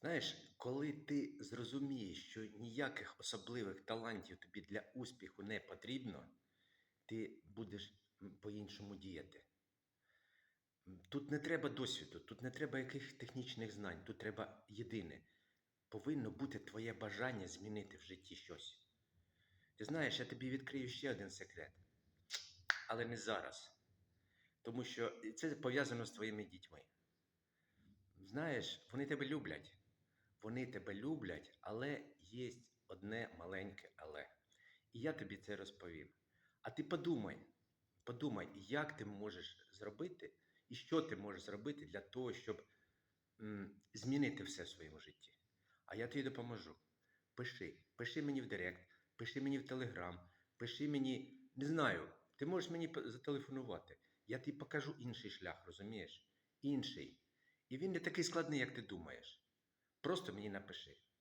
Знаєш, коли ти зрозумієш, що ніяких особливих талантів тобі для успіху не потрібно, ти будеш по-іншому діяти. Тут не треба досвіду, тут не треба якихось технічних знань, тут треба єдине. Повинно бути твоє бажання змінити в житті щось. Ти знаєш, я тобі відкрию ще один секрет, але не зараз. Тому що це пов'язано з твоїми дітьми. Знаєш, вони тебе люблять. Вони тебе люблять, але є одне маленьке але. І я тобі це розповім. А ти подумай, подумай, як ти можеш зробити, і що ти можеш зробити для того, щоб м, змінити все в своєму житті. А я тобі допоможу. Пиши, пиши мені в Директ, пиши мені в Телеграм, пиши мені, не знаю, ти можеш мені зателефонувати. Я тобі покажу інший шлях, розумієш? Інший. І він не такий складний, як ти думаєш. Просто мені напиши.